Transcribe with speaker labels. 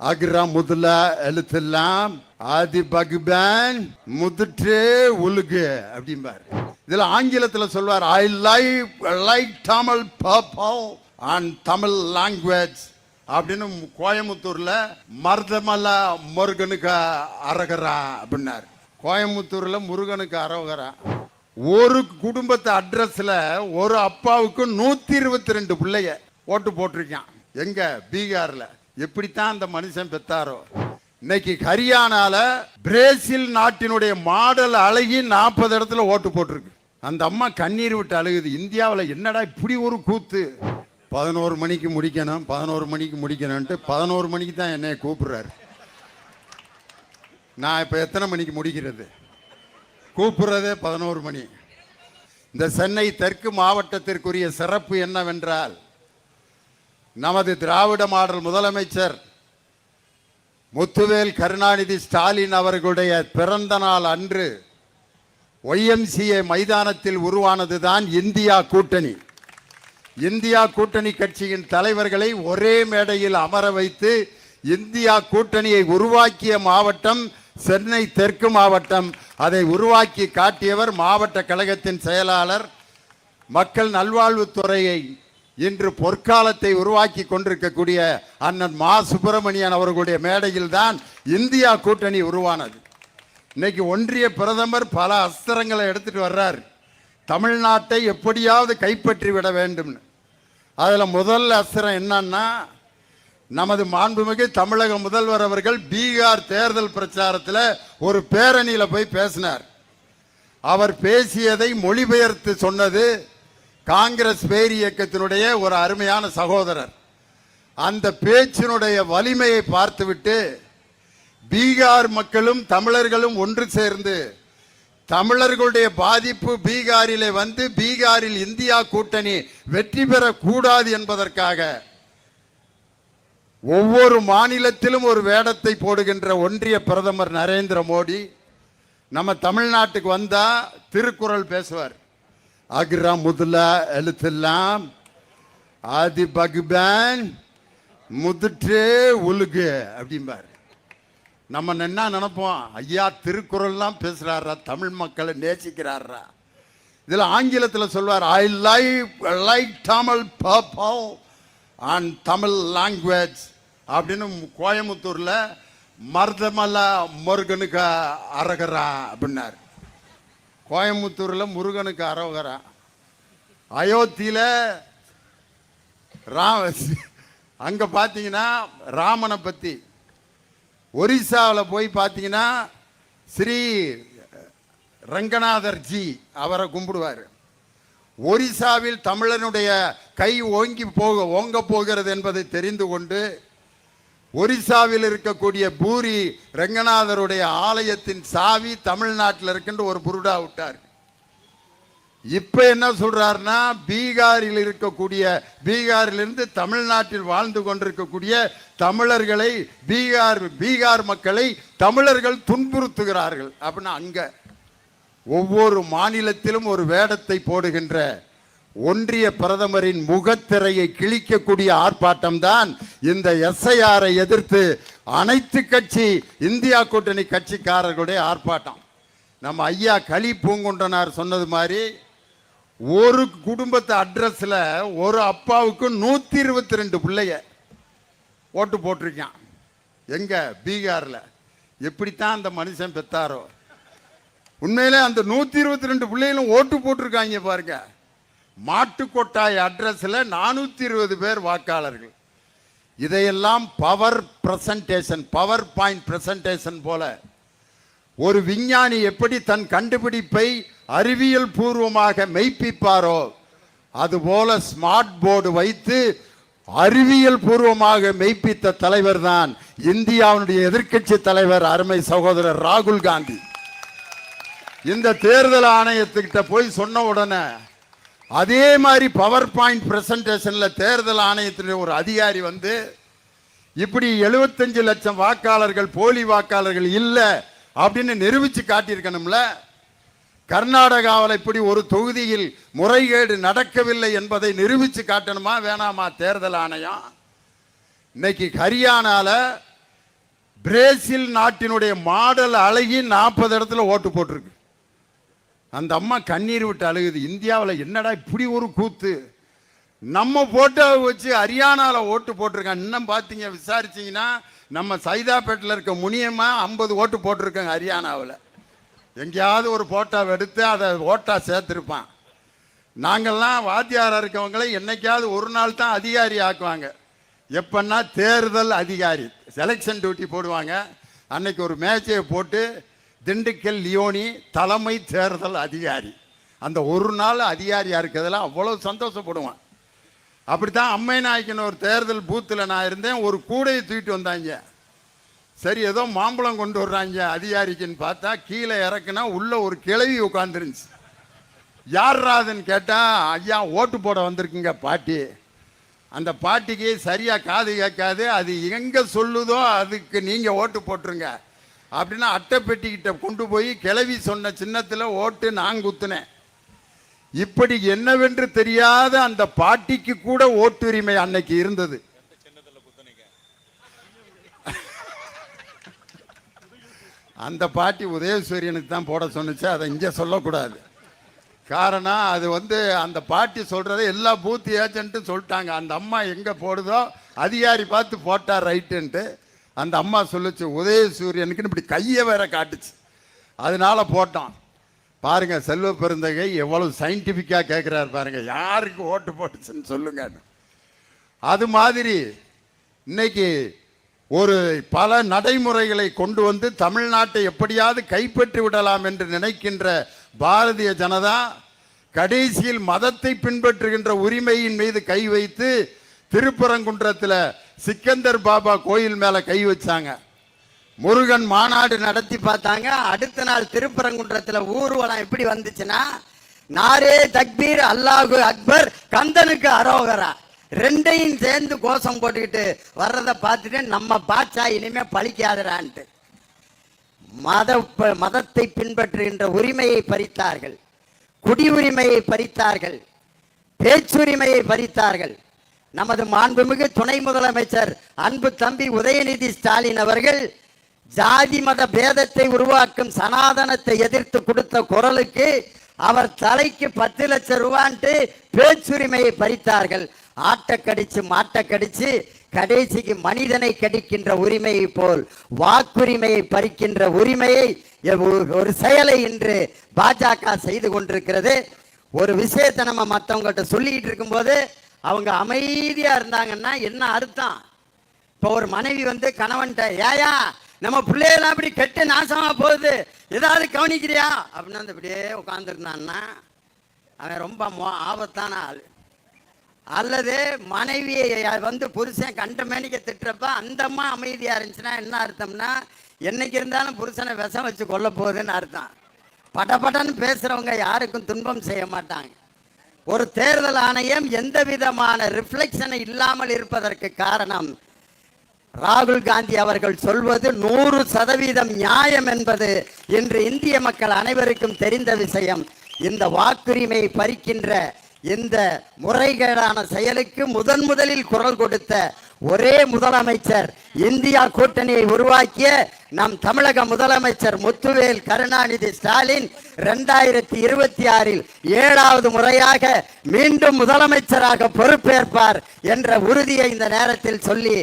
Speaker 1: Accra முதல எழுத்தெல்லாம் ஆதி பகுபேன் முதுற்றே உலுகு அப்படிம்பார் இதுல ஆங்கிலத்துல சொல்வார் I like like Tamil people and Tamil language அப்படின்னு கோயம்புத்தூர்ல மருதமல முருகனுக்கு அரகரா அப்படின்னார் கோயம்புத்தூர்ல முருகனுக்கு அரகரா ஒரு குடும்பத்து அட்ரஸ்ல ஒரு அப்பாவுக்கு நூத்தி இருபத்தி ரெண்டு பிள்ளைய ஓட்டு போட்டிருக்கான் எங்க பீகார்ல எப்படித்தான் அந்த மனுஷன் பெத்தாரோ? இன்னைக்கு ஹரியானால பிரேசில் நாட்டினுடைய மாடல் அழகி நாற்பது இடத்துல ஓட்டு போட்டிருக்கு. அந்த அம்மா கண்ணீர் விட்டு அழுகுது. இந்தியாவில் என்னடா இப்படி ஒரு கூத்து? பதினோரு மணிக்கு முடிக்கணும் பதினோரு மணிக்கு முடிக்கணும்ட்டு பதினோரு மணிக்கு தான் என்னை கூப்பிடுறாரு. நான் இப்போ எத்தனை மணிக்கு முடிக்கிறது? கூப்பிடுறதே பதினோரு மணி. இந்த சென்னை தெற்கு மாவட்டத்திற்குரிய சிறப்பு என்னவென்றால் நமது திராவிட மாடல் முதலமைச்சர் முத்துவேல் கருணாநிதி ஸ்டாலின் அவர்களுடைய பிறந்த நாள் அன்று ஒய்எம்சிஏ மைதானத்தில் உருவானதுதான் இந்தியா கூட்டணி. இந்தியா கூட்டணி கட்சியின் தலைவர்களை ஒரே மேடையில் அமர வைத்து இந்தியா கூட்டணியை உருவாக்கிய மாவட்டம் சென்னை தெற்கு மாவட்டம். அதை உருவாக்கி காட்டியவர் மாவட்ட கழகத்தின் செயலாளர் மக்கள் நல்வாழ்வுத்துறையை இன்று பொற்காலத்தை உருவாக்கி கொண்டிருக்கக்கூடிய அண்ணன் மா. சுப்பிரமணியன் அவர்களுடைய மேடையில் தான் இந்தியா கூட்டணி உருவானது. இன்னைக்கு ஒன்றிய பிரதமர் பல அஸ்திரங்களை எடுத்துட்டு வர்றார். தமிழ்நாட்டை எப்படியாவது கைப்பற்றி விட வேண்டும்னு. அதில் முதல் அஸ்திரம் என்னன்னா நமது மாண்புமிகு தமிழக முதல்வர் அவர்கள் பீகார் தேர்தல் பிரச்சாரத்தில் ஒரு பேரணியில் போய் பேசினார். அவர் பேசியதை மொழிபெயர்த்து சொன்னது காங்கிரஸ் பேர் இயக்கத்தினுடைய ஒரு அருமையான சகோதரர். அந்த பேச்சினுடைய வலிமையை பார்த்துவிட்டு பீகார் மக்களும் தமிழர்களும் ஒன்று சேர்ந்து தமிழர்களுடைய பாதிப்பு பீகாரிலே வந்து பீகாரில் இந்தியா கூட்டணி வெற்றி பெறக்கூடாது என்பதற்காக ஒவ்வொரு மாநிலத்திலும் ஒரு வேடத்தை போடுகின்ற ஒன்றிய பிரதமர் நரேந்திர மோடி நம்ம தமிழ்நாட்டுக்கு வந்தா திருக்குறள் பேசுவார். அக்ரா முதல எழுத்தெல்லாம் ஆதி பகுபேன் முதுற்றே உலுகு அப்படிம்பார் நம்ம என்ன நினைப்போம்? ஐயா திருக்குறள்லாம் பேசுகிறாரா தமிழ் மக்களை நேசிக்கிறாரா? இதில் ஆங்கிலத்தில் சொல்வார் I like like Tamil people and Tamil language அப்படின்னு கோயம்புத்தூரில் மருதமல முருகனுக்கு அரகரா அப்படின்னார். கோயம்புத்தூரில் முருகனுக்கு அரோகரா. அயோத்தியில் ரா அங்கே பார்த்தீங்கன்னா ராமனை பற்றி ஒரிசாவில் போய் பார்த்தீங்கன்னா ஸ்ரீ ரங்கநாதர் ஜி அவரை கும்பிடுவார். ஒரிசாவில் தமிழனுடைய கை ஓங்கி போக ஓங்க போகிறது என்பதை தெரிந்து கொண்டு ஒரிசாவில் இருக்கக்கூடிய பூரி ரங்கநாதருடைய ஆலயத்தின் சாவி தமிழ்நாட்டில் இருக்கின்ற ஒரு புருடா விட்டார். இப்ப என்ன சொல்றாருன்னா பீகாரில் இருக்கக்கூடிய பீகாரிலிருந்து தமிழ்நாட்டில் வாழ்ந்து கொண்டிருக்கக்கூடிய தமிழர்களை பீகார் பீகார் மக்களை தமிழர்கள் துன்புறுத்துகிறார்கள். அப்படின்னா அங்க ஒவ்வொரு மாநிலத்திலும் ஒரு வேடத்தை போடுகின்ற ஒன்றிய பிரதமரின் முகத்திரையை கிழிக்கக்கூடிய ஆர்ப்பாட்டம் தான் இந்த எஸ்ஐஆரை எதிர்த்து அனைத்து கட்சி இந்தியா கூட்டணி கட்சிக்காரர்களுடைய ஆர்ப்பாட்டம். நம்ம ஐயா களி பூங்குன்றனார் சொன்னது மாதிரி ஒரு குடும்பத்து அட்ரஸில் ஒரு அப்பாவுக்கு நூற்றி இருபத்தி ரெண்டு பிள்ளைய ஓட்டு போட்டிருக்கான். எங்கே? பீகாரில். எப்படித்தான் அந்த மனுஷன் பெத்தாரோ? உண்மையிலே அந்த நூற்றி இருபத்தி ரெண்டு பிள்ளைகளும் ஓட்டு போட்டிருக்காங்க பாருங்கள் மாட்டுக்கொட்டாய் அட்ரஸில் நானூற்றி இருபது பேர் வாக்காளர்கள். இதையெல்லாம் power presentation power point presentation போல ஒரு விஞ்ஞானி எப்படி தன் கண்டுபிடிப்பை அறிவியல் பூர்வமாக மெய்ப்பிப்பாரோ அதுபோல ஸ்மார்ட் போர்டு வைத்து அறிவியல் பூர்வமாக மெய்ப்பித்த தலைவர் தான் இந்தியாவுடைய எதிர்க்கட்சி தலைவர் அருமை சகோதரர் ராகுல் காந்தி. இந்த தேர்தல் ஆணையத்துக்கிட்ட போய் சொன்ன உடனே அதே மாதிரி பவர் பாயிண்ட் பிரசன்டேஷன்ல தேர்தல் ஆணையத்தினுடைய ஒரு அதிகாரி வந்து இப்படி 75 லட்சம் வாக்காளர்கள் போலி வாக்காளர்கள் இல்லை அப்படின்னு நிரூபித்து காட்டியிருக்கணும்ல? கர்நாடகாவில் இப்படி ஒரு தொகுதியில் முறைகேடு நடக்கவில்லை என்பதை நிரூபித்து காட்டணுமா வேணாமா தேர்தல் ஆணையம்? இன்னைக்கு ஹரியானாவில் பிரேசில் நாட்டினுடைய மாடல் அழகி நாற்பது இடத்துல ஓட்டு போட்டிருக்கு. அந்த அம்மா கண்ணீர் விட்டு அழுகுது. இந்தியாவில் என்னடா இப்படி ஒரு கூத்து? நம்ம போட்டோவை வச்சு ஹரியானாவில் ஓட்டு போட்டிருக்காங்க. இன்னும் பார்த்தீங்க விசாரிச்சீங்கன்னா நம்ம சைதாப்பேட்டில் இருக்க முனியமா ஐம்பது ஓட்டு போட்டிருக்காங்க ஹரியானாவில். எங்கேயாவது ஒரு ஃபோட்டோவை எடுத்து அதை ஓட்டாக சேர்த்துருப்பான். நாங்கள்லாம் வாத்தியாராக இருக்கவங்கள என்னைக்காவது ஒரு நாள் தான் அதிகாரி ஆக்குவாங்க. எப்பன்னா தேர்தல் அதிகாரி செலெக்ஷன் டியூட்டி போடுவாங்க. அன்னைக்கு ஒரு மேட்சையை போட்டு திண்டுக்கல் லியோனி தலைமை தேர்தல் அதிகாரி. அந்த ஒரு நாள் அதிகாரியாக இருக்கிறதுல அவ்வளோ சந்தோஷப்படுவான். அப்படித்தான் அம்மை நாய்க்கின் ஒரு தேர்தல் பூத்தில் நான் இருந்தேன் ஒரு கூடையை தூக்கிட்டு வந்தாங்க. சரி ஏதோ மாம்பழம் கொண்டு வர்றாங்க அதிகாரிக்குன்னு பார்த்தா கீழே இறக்குனா உள்ளே ஒரு கிழவி உட்காந்துருந்துச்சு யார்ராதுன்னு கேட்டால் ஐயா ஓட்டு போட வந்திருக்குங்க பாட்டி. அந்த பாட்டிக்கு சரியாக காது கேட்காது அது எங்கே சொல்லுதோ அதுக்கு நீங்கள் ஓட்டு போட்டுருங்க. அப்படின்னா அட்டைப்பெட்டிக்கிட்ட கொண்டு போய் கிளவி சொன்ன சின்னத்தில் ஓட்டு நான் குத்துனேன். இப்படி என்னவென்று தெரியாத அந்த பாட்டிக்கு கூட ஓட்டுரிமை அன்னைக்கு இருந்தது. அந்த பாட்டி உதயசூரியனுக்கு தான் போட சொன்னிச்சு அதை இங்கே சொல்லக்கூடாது. காரணம் அது வந்து அந்த பாட்டி சொல்கிறத எல்லா பூத் ஏஜென்ட்டும் சொல்லிட்டாங்க. அந்த அம்மா எங்கே போடுதோ அதிகாரி பார்த்து போட்டார் ரைட்டுன்ட்டு. அந்த அம்மா சொல்லுச்சு உதயசூரியனுக்குன்னு இப்படி கையை வேற காட்டுச்சு. அதனால போட்டோம் பாருங்க செல்வ பெருந்தகை எவ்வளவு சயின்டிஃபிக்காக கேட்குறாரு பாருங்க. யாருக்கு ஓட்டு போட்டுச்சுன்னு சொல்லுங்க. அது மாதிரி இன்னைக்கு ஒரு பல நடைமுறைகளை கொண்டு வந்து தமிழ்நாட்டை எப்படியாவது கைப்பற்றி விடலாம் என்று நினைக்கின்ற பாரதிய ஜனதா கடைசியில் மதத்தை பின்பற்றுகின்ற உரிமையின் மீது கை வைத்து திருப்பரங்குன்றத்தில் சிக்கந்தர் பாபா கோயில் மேல கை வச்சாங்க. முருகன் மாநாடு
Speaker 2: நடத்தி பார்த்தாங்க. அடுத்த நாள் திருப்பரங்குன்றத்துல ஊர்வலம் எப்படி வந்துச்சுன்னா நாரே தக்பீர் அல்லாஹு அக்பர் கந்தனுக்கு அரோகரா. ரெண்டையும் சேர்ந்து கோஷம் போட்டுக்கிட்டு வர்றதை பார்த்துட்டு நம்ம பாட்சா இனிமே பழிக்காதடான்ட்டு மத மதத்தை பின்பற்றுகின்ற உரிமையை பறித்தார்கள். குடியுரிமையை பறித்தார்கள். பேச்சுரிமையை பறித்தார்கள். நமது மாண்புமிகு துணை முதலமைச்சர் அன்பு தம்பி உதயநிதி ஸ்டாலின் அவர்கள் ஜாதி மத பேதத்தை உருவாக்கும் சனாதனத்தை எதிர்த்து கொடுத்த குரலுக்கு அவர் தலைக்கு பத்து லட்சம் ரூபான்ட்டு பேச்சுரிமையை பறித்தார்கள். ஆட்டை கடிச்சு மாட்டை கடிச்சு கடைசிக்கு மனிதனை கடிக்கின்ற உரிமையை போல் வாக்குரிமையை பறிக்கின்ற உரிமையை ஒரு செயலை இன்று பாஜக செய்து கொண்டிருக்கிறது. ஒரு விஷயத்தை நம்ம மற்றவங்கள்ட்ட சொல்லிக்கிட்டு இருக்கும்போது அவங்க அமைதியா இருந்தாங்கன்னா என்ன அர்த்தம்? இப்போ ஒரு மனைவி வந்து கணவன்கிட்ட ஏயா நம்ம பிள்ளையெல்லாம் அப்படி கெட்டு நாசமா போகுது. ஏதாவது கவனிக்கிறியா? அப்படின்னு வந்து அப்படியே உட்காந்துருந்தான்னா அவன் ரொம்ப மோ ஆபத்தான ஆள். அல்லது மனைவியை வந்து புருஷன் கண்ட மேனிக்க திட்டுறப்ப அந்த அமைதியா இருந்துச்சுன்னா என்ன அர்த்தம்னா என்னைக்கு இருந்தாலும் புருஷனை விஷம் வச்சு கொல்ல போகுதுன்னு அர்த்தம். படபடன்னு பேசுறவங்க யாருக்கும் துன்பம் செய்ய மாட்டாங்க. ஒரு தேர்தல் ஆணையம் எந்த விதமான ரிஃப்ளெக்ஷனை இல்லாமல் இருப்பதற்கு காரணம் ராகுல் காந்தி அவர்கள் சொல்வது நூறு சதவீதம் நியாயம் என்பது இன்று இந்திய மக்கள் அனைவருக்கும் தெரிந்த விஷயம். இந்த வாக்குரிமையை பறிக்கின்ற இந்த முறைகேடான செயலுக்கு முதன் முதலில் குரல் கொடுத்த ஒரே முதலமைச்சர் இந்தியா கூட்டணியை உருவாக்கிய நம் தமிழக முதலமைச்சர் முத்துவேல் கருணாநிதி ஸ்டாலின் இரண்டாயிரத்தி இருபத்தி ஆறில் ஏழாவது முறையாக மீண்டும் முதலமைச்சராக பொறுப்பேற்பார் என்ற உறுதியை இந்த நேரத்தில் சொல்லி